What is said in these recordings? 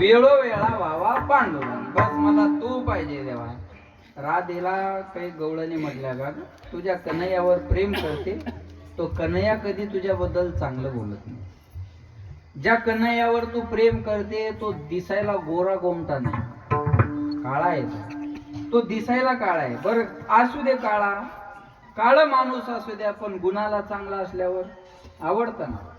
वेळोवेळा व्हावा पांडुरंग. बस मला तू पाहिजे देवा. राधेला काही गवळणी म्हटल्या का? तुझ्या कन्हैयावर प्रेम करते. तो कन्हैया कधी तुझ्याबद्दल चांगलं बोलत नाही. ज्या कन्हैयावर तू प्रेम करते तो दिसायला गोरा गोमटा नाही. काळा आहे तो. दिसायला काळा आहे. बरं असू दे काळा. काळ माणूस असू द्या पण गुणाला चांगला असल्यावर आवडतं ना.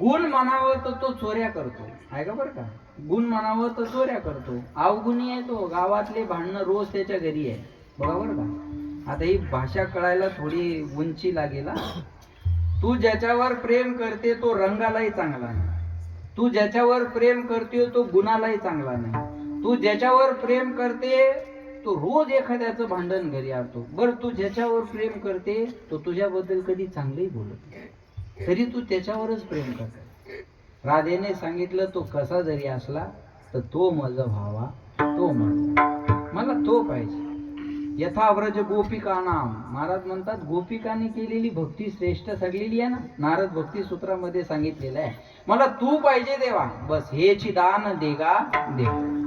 गुण म्हणावं तर तो चोऱ्या करतो. आहे का बरं का? गुण म्हणावं तर चोऱ्या करतो. अवगुणी आहे तो. गावातले भांडणं रोज त्याच्या घरी आहे. बघा बरं का? आता ही भाषा कळायला थोडी उंची लागेल तू ज्याच्यावर प्रेम करते तो रंगालाही चांगला नाही. तू ज्याच्यावर प्रेम करते तो गुणालाही चांगला नाही. तू ज्याच्यावर प्रेम करते तो रोज एखाद्याचं भांडण घरी आणतो. बरं तू ज्याच्यावर प्रेम करते तो तुझ्याबद्दल कधी चांगलंही बोलत नाही. तरी तू त्याच्यावरच प्रेम कर. राधेने सांगितलं तो कसा जरी असला तर तो माझा भावा तो माझा. मला तो पाहिजे. यथाव्रज गोपिका नाम महाराज म्हणतात गोपिकाने केलेली भक्ती श्रेष्ठ सगलेली आहे ना? नारद भक्ती सूत्रामध्ये सांगितलेलं आहे. मला तू पाहिजे देवा. बस हेची दान देगा देवा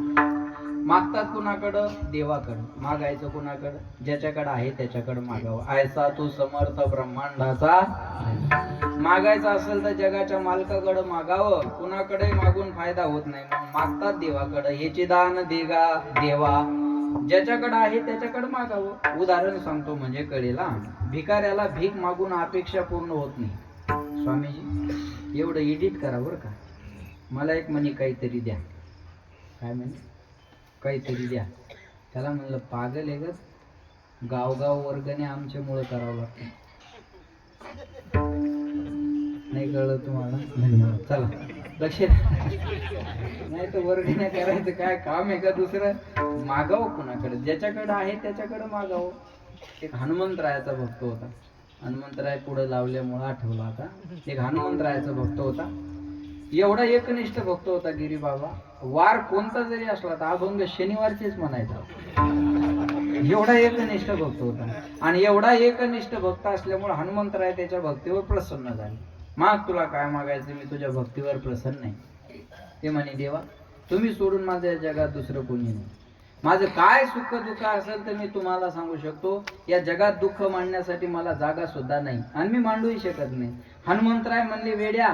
मागतात कुणाकडं? देवाकडं. मागायचं कुणाकडं? ज्याच्याकडं आहे त्याच्याकडं मागावं. आयसा तू समर्थ ब्रह्मांडाचा मागायचं असेल तर जगाच्या मालकाकडं मागावं. कुणाकडे मागून फायदा होत नाही. मग मागतात देवाकडं. हेचे दान देगा देवा. ज्याच्याकडं आहे त्याच्याकडे मागावं. उदाहरण सांगतो म्हणजे कळेला भिकाऱ्याला भीक मागून अपेक्षा पूर्ण होत नाही. स्वामीजी एवढं एडिट करा बरं का. मला एक म्हणे काहीतरी द्या. काय म्हणे? काहीतरी द्या. त्याला म्हणलं पागल आहे गच गावगाव वर्गने आमच्यामुळं करावं लागतं. नाही कळलं तुम्हाला? धन्यवाद. चला. लक्ष नाही तर वर्गण्या करायचं काय काम आहे का दुसरं? मागावं कुणाकडे? ज्याच्याकडे आहे त्याच्याकडे मागावं. एक हनुमंतरायाचा भक्त होता. हनुमंतराय पुढे लावल्यामुळं आठवला आता. एक हनुमंतरायाचा भक्त होता. एवढा एकनिष्ठ भक्त होता गिरी बाबा वार कोणता जरी असला तर अभंग शनिवारचेच म्हणायचा. एवढा एकनिष्ठ भक्त होता. आणि एवढा एकनिष्ठ भक्त असल्यामुळे हनुमंतराय त्याच्या भक्तीवर प्रसन्न झाले. माग तुला काय मागायचं? मी तुझ्या भक्तीवर प्रसन्न आहे. ते म्हणे देवा तुम्ही सोडून माझ्या जगात दुसरं कोणी नाही. माझं काय सुख दुःख असेल तर मी तुम्हाला सांगू शकतो या जगात दुःख मांडण्यासाठी मला जागा सुद्धा नाही. आणि मी मांडूही शकत नाही. हनुमंतराय म्हणले वेड्या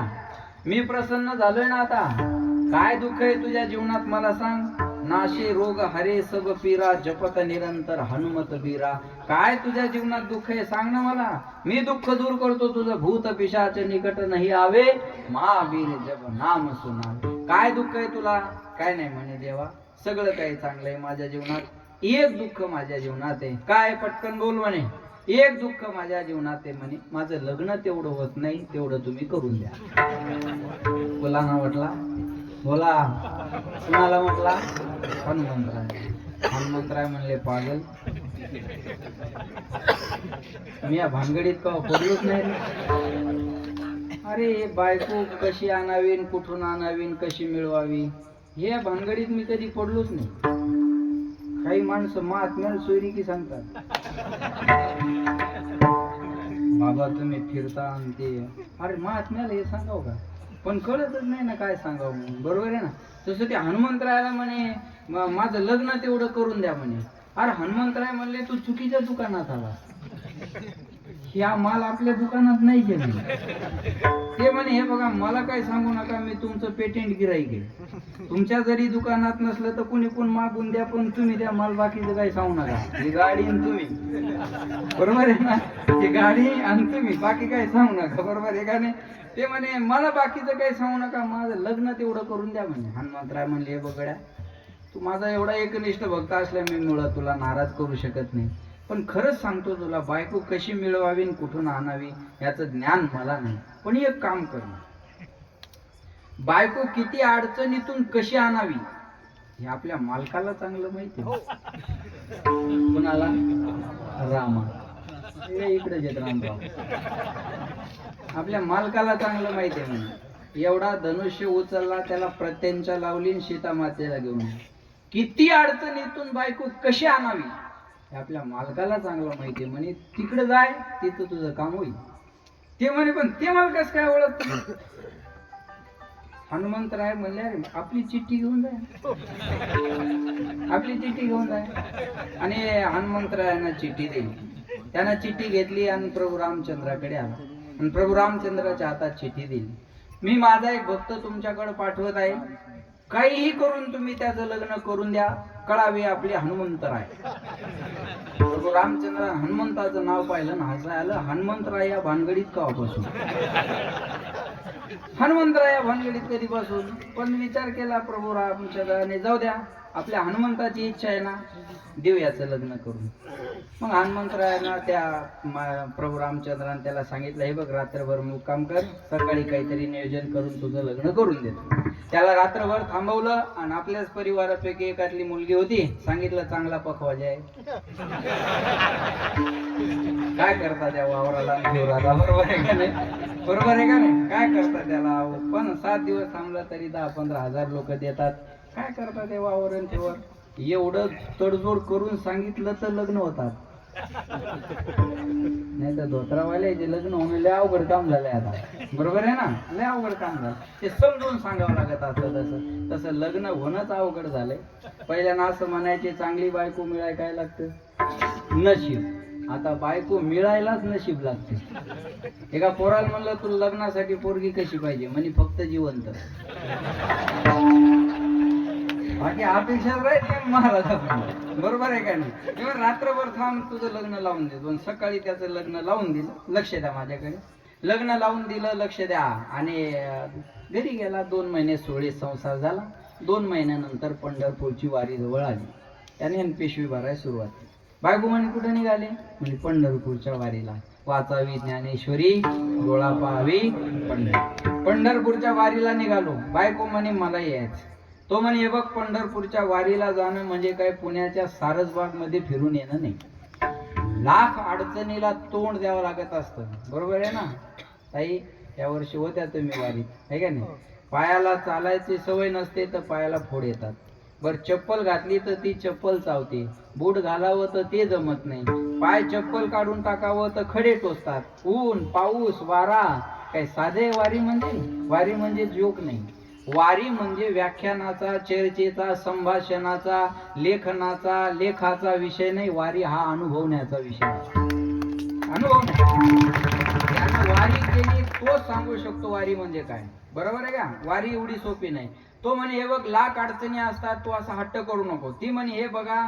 मी प्रसन्न झालोय ना आता. काय दुःख आहे तुझ्या जीवनात? मला सांग. नाशे रोग हरे सब पीरा जपत निरंतर हनुमत बीरा काय तुझ्या जीवनात दुःख आहे? सांग ना मला. मी दुःख दूर करतो तुझं भूत पिशाच निकट नाही आवे. महावीर जप नाम सुना काय दुःख आहे तुला? काय नाही म्हणे देवा. सगळं काही चांगलं आहे माझ्या जीवनात. एक दुःख माझ्या जीवनात आहे. काय पटकन बोल म्हणे. एक दुःख माझ्या जीवनात आहे म्हणे. माझं लग्न तेवढं होत नाही तेवढं तुम्ही करून द्या. बोला ना वाटला? बोला. कुणाला म्हटला? हनुमंतराय. हनुमंतराय म्हणले पागल. मी या भानगडीत का पडलोच नाही अरे हे बायको कशी आणावी कुठून आणावी कशी मिळवावी? हे भानगडीत मी कधी पडलोच नाही. काही माणसं महात्म्याला सोयरी की सांगतात. बाबा तुम्ही फिरता आणि ते. अरे महात्म्याला हे सांगाव का? पण कळतच नाही ना काय सांगावं म्हणून. बरोबर आहे ना? तसं ते हनुमंतरायाला म्हणे माझं लग्न तेवढं करून द्या म्हणे. अरे हनुमंतराय म्हणले तू चुकीच्या दुकानात आला. ह्या माल आपल्या दुकानात नाही गेले. ते म्हणे हे बघा मला काय सांगू नका मी तुमचं पेटेंट गिराईक आहे तुमच्या जरी दुकानात नसलं तर कुणी कोण मागून द्या पण तुम्ही द्या माल बाकीचं काही सांगू नका. ही गाडी आणि तुम्ही. बरोबर आहे ना? ही गाडी आणि तुम्ही बाकी काय सांगू नका. बरोबर आहे का नाही? ते म्हणे मला बाकीचं काही सांगू नका माझं लग्न तेवढं करून द्या म्हणे. हनुमंतराय म्हणले हे बघड्या तू माझा एवढा एकनिष्ठ भक्त असल्यामुळे तुला नाराज करू शकत नाही. पण खरंच सांगतो तुला बायको कशी मिळवावी आणि कुठून आणावी याचं ज्ञान मला नाही. पण एक काम कर बायको किती अडचणीतून कशी आणावी हे आपल्या मालकाला चांगलं माहिती आहे. कुणाला? रामा. इकडे येत रामराव. आपल्या मालकाला चांगलं माहिती आहे म्हणे एवढा धनुष्य उचलला त्याला प्रत्यंचा लावली सीता मातेला घेऊन किती अडचणीतून बायको कशी आणावी? हे आपल्या मालकाला चांगलं माहिती आहे म्हणे तिकडे जाय तिथं तुझं काम होईल. ते म्हणे पण ते मला काय ओळख हनुमंतराय म्हणले अरे आपली चिठ्ठी घेऊन जाय. आपली चिठ्ठी घेऊन जाय. आणि हनुमंतरायांना चिठ्ठी दिली. त्यांना चिठ्ठी घेतली आणि प्रभू रामचंद्राकडे आला. आणि प्रभू रामचंद्राच्या हातात शेती दिली. मी माझा एक भक्त तुमच्याकडे पाठवत आहे. काहीही करून तुम्ही त्याचं लग्न करून द्या. कळावे आपले हनुमंतराय प्रभू रामचंद्र हनुमंताचं नाव पाहिलं ना असं आलं हनुमंतराय या भानगडीत का बसून? हनुमंतराय या भानगडीत कधी बसून? पण विचार केला प्रभू रामचंद्राने जाऊ द्या आपल्या हनुमंताची इच्छा आहे ना देऊ याचं लग्न करून. मग हनुमंतरायांना त्या प्रभू रामचंद्राने त्याला सांगितलं हे बघ रात्रभर मुक्काम कर सकाळी काहीतरी नियोजन करून तुझं लग्न करून देतो त्याला रात्रभर थांबवलं आणि आपल्याच परिवारापैकी एकातली मुलगी होती सांगितलं चांगला पखवाज आहे. काय करता त्या वावराला? आणि बरोबर आहे का नाही? बरोबर आहे का नाही? काय करता त्याला? पण सात दिवस थांबला तरी दहा पंधरा हजार लोक देतात. काय करता ते वावरण तेवर एवढं तडजोड करून सांगितलं तर लग्न होतात. नाही तर धोत्रावाल्याचे लग्न होणं लय अवघड काम झालंय आता. बरोबर आहे ना? लय अवघड काम झालं. ते समजून सांगावं लागत असं तसं. तसं लग्न होणंच अवघड झालंय. पहिल्यांदा असं म्हणायचे चांगली बायको मिळाय काय लागतं? नशीब. आता बायको मिळायलाच नशीब लागते. एका पोराला म्हणलं तू लग्नासाठी पोरगी कशी पाहिजे? म्हणे फक्त जिवंत. बाकी अपेक्षा राहील महाराज बरोबर आहे का नाही? किंवा रात्रभर थांब तुझं लग्न लावून दे. दोन सकाळी त्याचं लग्न लावून दिलं. लक्ष द्या माझ्याकडे. लग्न लावून दिलं लक्ष द्या. आणि घरी गेला. दोन महिने सोळी संसार झाला. दोन महिन्यानंतर पंढरपूरची वारी जवळ आली. त्याने पेशवी पिशवी भरायला सुरुवात केली. बायको म्हणे कुठे निघाले? म्हणजे पंढरपूरच्या वारीला. वाचावी ज्ञानेश्वरी डोळा पाहावी पंढर पंढरपूरच्या वारीला निघालो. बायको म्हणे मला यायचं. तो म्हणे हे बघ पंढरपूरच्या वारीला जाणं म्हणजे काय? पुण्याच्या सारसबागमध्ये फिरून येणं नाही. लाख अडचणीला तोंड द्यावं लागत असतं. बरोबर आहे ना? ताई या वर्षी होत्या तुम्ही वारीत आहे का नाही? पायाला चालायची सवय नसते तर पायाला फोड येतात. बर चप्पल घातली तर ती चप्पल चावते. बूट घालावं तर ते जमत नाही. पाय चप्पल काढून टाकावं तर खडे टोचतात. ऊन पाऊस वारा काय साधे वारी म्हणजे? वारी म्हणजे जोक नाही. वारी म्हणजे व्याख्यानाचा चर्चेचा संभाषणाचा लेखनाचा लेखाचा विषय नाही वारी हा अनुभवण्याचा विषय अनुभव वारी केली तो सांगू शकतो वारी म्हणजे काय. बरोबर आहे का? वारी एवढी सोपी नाही. तो म्हणे हे बघ लाख अडचणी असतात तू असा हट्ट करू नको. ती म्हणे हे बघा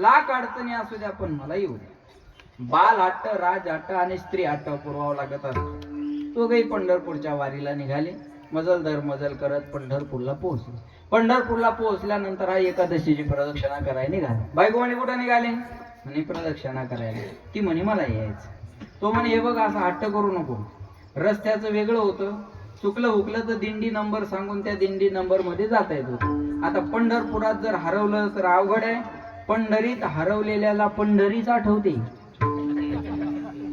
लाख अडचणी असू द्या पण मला येऊ द्या. बाल हट्ट राज हट्ट आणि स्त्री हट्ट पुरवावं लागत असतो. तो काही पंढरपूरच्या वारीला निघाले. मजल दर मजल करत पंढरपूरला पोहोचले. पंढरपूरला पोहोचल्यानंतर हा एकादशीची प्रदक्षिणा करायला निघाला. बायको म्हणे कुठं निघाले? म्हणे प्रदक्षिणा करायला. ती म्हणे मला यायचं. तो म्हणे हे बघ असं हट्ट करू नको. रस्त्याचं वेगळं होतं. चुकलं हुकलं तर दिंडी नंबर सांगून त्या दिंडी नंबरमध्ये जाता येत होतं. आता पंढरपुरात जर हरवलं तर अवघड आहे. पंढरीत हरवलेल्याला पंढरीच आठवते.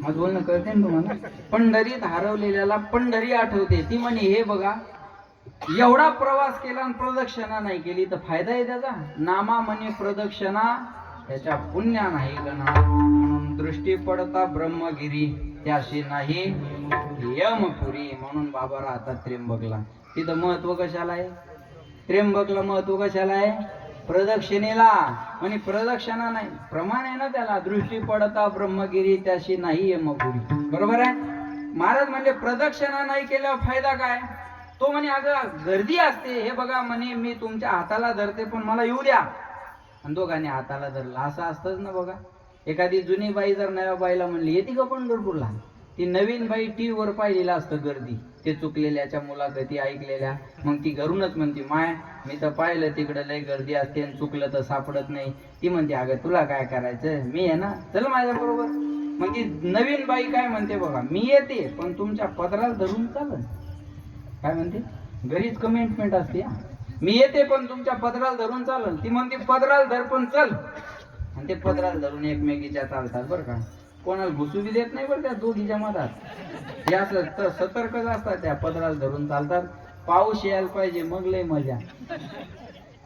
आज बोलणं कळते ना तुम्हाला? पंढरीत हरवलेल्याला पंढरी आठवते. ती म्हणे हे बघा एवढा प्रवास केला आणि प्रदक्षिणा नाही केली तर फायदा आहे त्याचा. नामा म्हणे प्रदक्षिणा त्याच्या पुण्या नाही गणा म्हणून दृष्टी पडता ब्रह्मगिरी त्याशी नाही यमपुरी म्हणून बाबा राहतात त्र्यंबकला. तिथं महत्त्व कशाला आहे? त्र्यंबकला महत्त्व कशाला आहे? प्रदक्षिणेला. म्हणजे प्रदक्षिणा नाही प्रमाण आहे ना त्याला. दृष्टी पडता ब्रह्मगिरी त्याशी नाही मग बरोबर आहे? महाराज म्हणजे प्रदक्षिणा नाही केल्यावर फायदा काय? तो म्हणे अगं गर्दी असते. हे बघा म्हणे मी तुमच्या हाताला धरते पण मला येऊ द्या. आणि दोघांनी हाताला धरलं. असं असतंच ना बघा. एखादी जुनी बाई जर नव्या बाईला म्हणली येते का पंढरपूरला? ती नवीन बाई टी वर पाहिलेलं असतं गर्दी. ते चुकलेल्याच्या मुलाखती ऐकलेल्या. मग ती घरूनच म्हणते माय मी तर पाहिलं तिकडं लय गर्दी असते आणि चुकलं तर सापडत नाही. ती म्हणते अगं तुला काय करायचं मी आहे ना? चल माझ्या बरोबर. मग ती नवीन बाई काय म्हणते बघा मी येते पण तुमच्या पदराला धरून चालत काय म्हणते? घरीच कमिटमेंट असते मी येते पण तुमच्या पदराला धरून चालल ती म्हणते पदराला धर पण चल. आणि ते पदराला धरून एकमेकीच्या चालतात बरं का. कोणाला घुसू बी देत नाही बरं त्या दोघीच्या मधात. या तर सतर्कच असतात त्या पदराला धरून चालतात. पाऊस यायला पाहिजे मग लय मजा.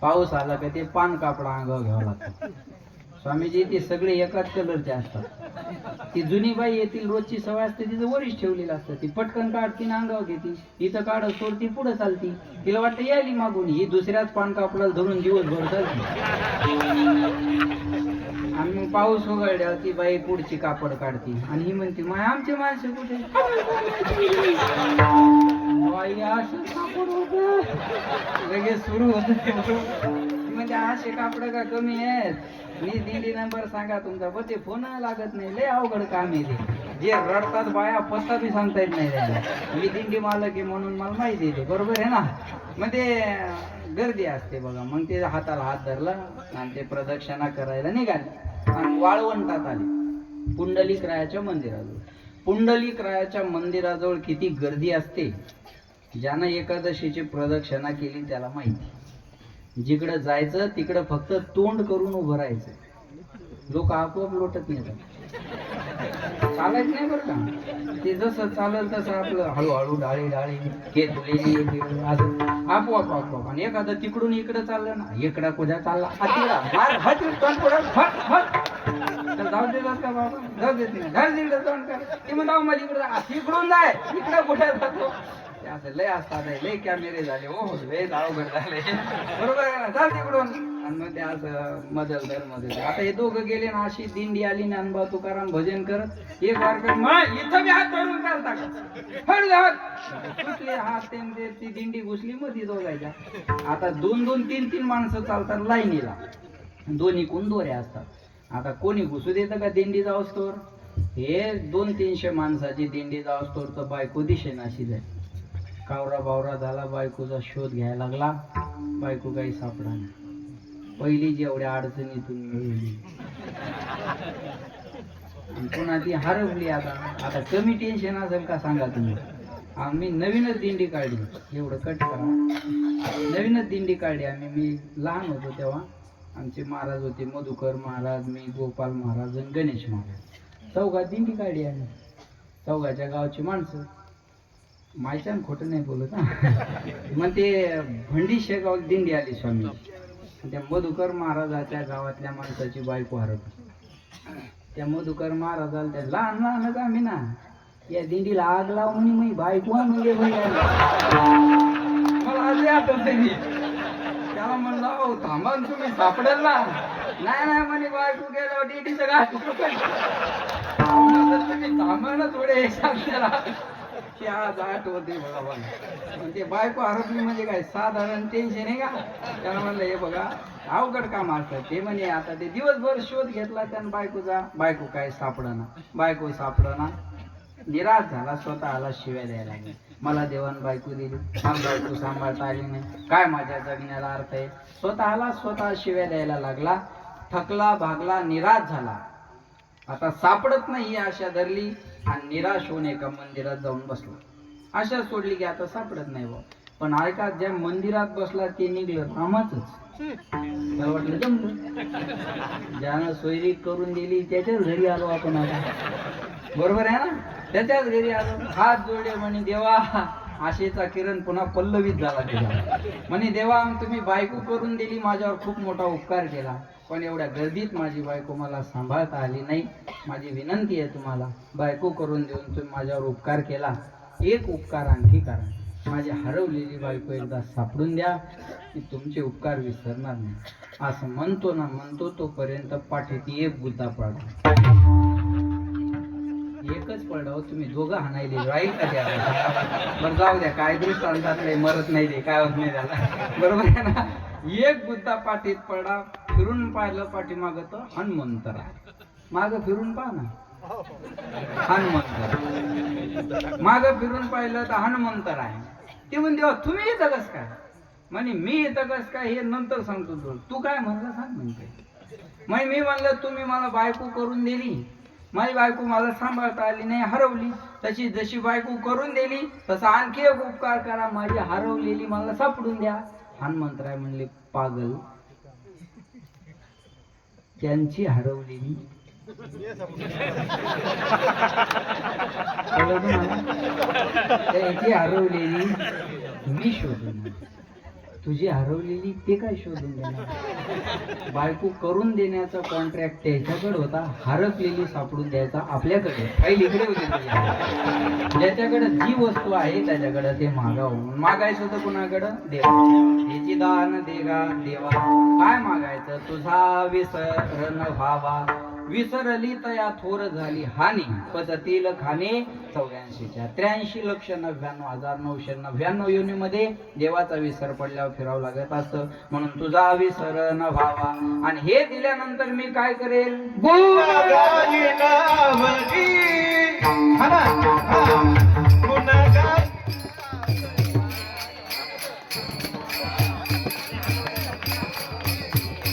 पाऊस आला का ते पान कापडा अंगावर घ्यावं लागतं. स्वामीजी ते सगळे एकाच कलरचे असतात. ती जुनी बाई येतील रोजची सवय असते तिचं वरीच ठेवलेलं असतं. ती पटकन काढती ना अंगावर घेते. इथं काढ सोडती पुढे चालती. तिला वाटतं यायली मागून. ही दुसऱ्याच पान कापडाला धरून दिवसभर चालते. पाऊस उघडल्यावर ती बाई पुढची कापड काढती. आणि ही म्हणते माय आमचे माणसं कुठे? बाई असं कापड होत. लगेच सुरू होत. म्हणजे असे कापड का कमी आहेत? मी दिंडी नंबर सांगा तुमचा पण ते फोन लागत नाही. लय अवघड काम आहे ते. जे रडतात बाया पत्ता बी सांगता येत नाही त्याला मी दिंडी मालक आहे म्हणून मला माहिती आहे ते. बरोबर आहे ना? मग ते गर्दी असते बघा. मग ते हाताला हात धरला आणि ते प्रदक्षिणा करायला निघाले. आणि वाळवंटात आले. पुंडलिक रायाच्या मंदिराजवळ. पुंडलिक रायाच्या मंदिराजवळ किती गर्दी असते ज्यानं एकादशीची प्रदक्षिणा केली त्याला माहिती. जिकडं जायचं तिकडं फक्त तोंड करून उभं राहायचं. लोक आपोआप लोटत नेतात. चालायच नाही बरं का. ते जसं चालेल तसं आपलं हळूहळू डाळी डाळी हे असं आपोआप आपोआप. आणि एखादं तिकडून इकडं चाललं ना इकडं कुठं चालला तिकडं, मार, तिकडं, तोंड पुढं, फट, फट. तर जाऊ देतात का बाबा. जाऊ देत नाही घर तिकडं तोंड कर. ते म्हणतो मला इकडं जा. तिकडून जाय इकडं कुठं जातो? असं लय असतात लय कॅमेरे झाले हो हो, लय अवघड झाले. बरोबर आहे ना चाल तिकडून. आणि मग ते असं मजल दर मजल आता हे दोघं गेले ना अशी दिंडी आली ना अनुभव तुकाराम भजन करत एक वारकरी मग इथं मी हात धरून चालता का? हट सुटले हात ते ती दिंडी घुसली मग मध्ये दोघायच्या आता दोन दोन तीन तीन माणसं चालतात लाईनीला. दोन्ही कोण दोऱ्या असतात? आता कोणी घुसू देतं का दिंडी जाऊस्तोवर? हे दोन तीनशे माणसाची दिंडी जाऊस्तोवर तर बायको दिशेना अशी जाईल. कावरा बावरा झाला बायकोचा शोध घ्यायला लागला. बायको काही सापडा नाही. पहिली जेवढ्या अडचणीतून मिळवली. पुन्हा ती हरवली आता. आता कमी टेन्शन असेल का सांगा तुम्ही. आम्ही नवीनच दिंडी काढली. एवढं कट करा. नवीनच दिंडी काढली आम्ही. मी लहान होतो तेव्हा. आमचे महाराज होते मधुकर महाराज मी गोपाल महाराज आणि गणेश महाराज. चौघात दिंडी काढली आम्ही. चौघाच्या गावची माणसं. मायच्यान खोटं नाही बोलत मग ते भंडी शेगाव दिंडी आली स्वामी. त्या मधुकर महाराजाच्या गावातल्या माणसाची बायको हरवली. त्या मधुकर महाराजाला त्या लहान लहानच आम्ही ना या दिंडीला आग लावून मी बायको म्हणजे मला आजही आठवत नाही. त्याला म्हणलं अहो थांबा तुम्ही सापडेल ना. नाही नाही म्हणे बायको गेलो दिंडीचं गाठ तुम्ही थांबा ना थोडे हे की आज आठवते बघा पण ते बायको हरपली म्हणजे काय साधारण टेन्शन आहे का? त्यानं म्हणलं हे बघा अवघड काम असतं. ते म्हणे आता ते दिवसभर शोध घेतला त्यानं बायकोचा. बायको काय सापडना. बायको सापडना. निराश झाला स्वतःला शिव्या द्यायला लागले. मला देवान बायको दिली. बायको सांभाळता आली नाही. काय माझ्या जगण्याला अर्थ आहे? स्वतःला स्वतः शिव्या द्यायला लागला थकला भागला निराश झाला. आता सापडत नाही आशा धरली आणि निराश होऊन एका मंदिरात जाऊन बसला. आशा सोडली की आता सापडत नाही बा पण ऐका ज्या मंदिरात बसला ते निघलं रामाचंच. त्याला वाटलं जमलं ज्यानं सोयरी करून दिली त्याच्याच घरी आलो आपण आता. बरोबर आहे ना? त्याच्याच घरी आलो. हात जोडले म्हणे देवा आशेचा किरण पुन्हा पल्लवीत झाला तिला म्हणे देवा तुम्ही बायको करून दिली माझ्यावर खूप मोठा उपकार केला. पण एवढ्या गर्दीत माझी बायको मला सांभाळता आली नाही. माझी विनंती आहे तुम्हाला बायको करून देऊन तुम्ही माझ्यावर उपकार केला. एक उपकार आणखी करा. माझी हरवलेली बायको एकदा सापडून द्या की तुमचे उपकार विसरणार नाही. असं म्हणतो ना म्हणतो तोपर्यंत पाठीत एक गुद्दा पडला. एकच पडला हो तुम्ही दोघं हाणायले. राहील का त्या बरं जाऊ द्या काय दृष्टांतात नाही मरत नाही ते काय होत नाही त्याला. बरोबर आहे ना? एक बुद्धा पाठीत पडा फिरून पाहिलं पाठीमाग तर हनुमंतरा. माग फिरून पहा ना. हनुमंतर. माग फिरून पाहिलं तर हनुमंतर आहे. ते म्हणते तुम्ही येतं कस काय? म्हणे मी येतं कस काय? हे नंतर सांगतो तुला. तू काय म्हणलं सांग म्हणते. मग मी म्हणलं तुम्ही मला बायको करून दिली. माझी बायको मला सांभाळता आली नाही हरवली. तशी जशी बायको करून दिली तसा आणखी एक उपकार करा. माझी हरवलेली मला सापडून द्या. हनुमंतराय म्हणले पागल. त्यांची हरवलेली. त्यांची हरवलेली मी शोधून तुझी हरवलेली ते काय शोधून देणार? बायको करून देण्याचा कॉन्ट्रॅक्ट त्याच्याकडे होता हरपलेली सापडून द्यायचा आपल्याकडे. काही लिकडे होते ज्याच्याकडे जी वस्तू आहे त्याच्याकडे ते मागावं. मागायचं तर कुणाकडं? देवा. त्याची दान देगा देवा. काय मागायचं? तुझा विसरण व्हावा. विसरली तया थोर झाली हानी. पचतील खाणे चौऱ्याऐंशीच्या त्र्याऐंशी लक्ष नव्याण्णव हजार नऊशे नव्याण्णव योनीमध्ये देवाचा विसर पडल्यावर फिरावं लागत असतं. म्हणून तुझा विसर न व्हावा. आणि हे दिल्यानंतर मी काय करेल? गुण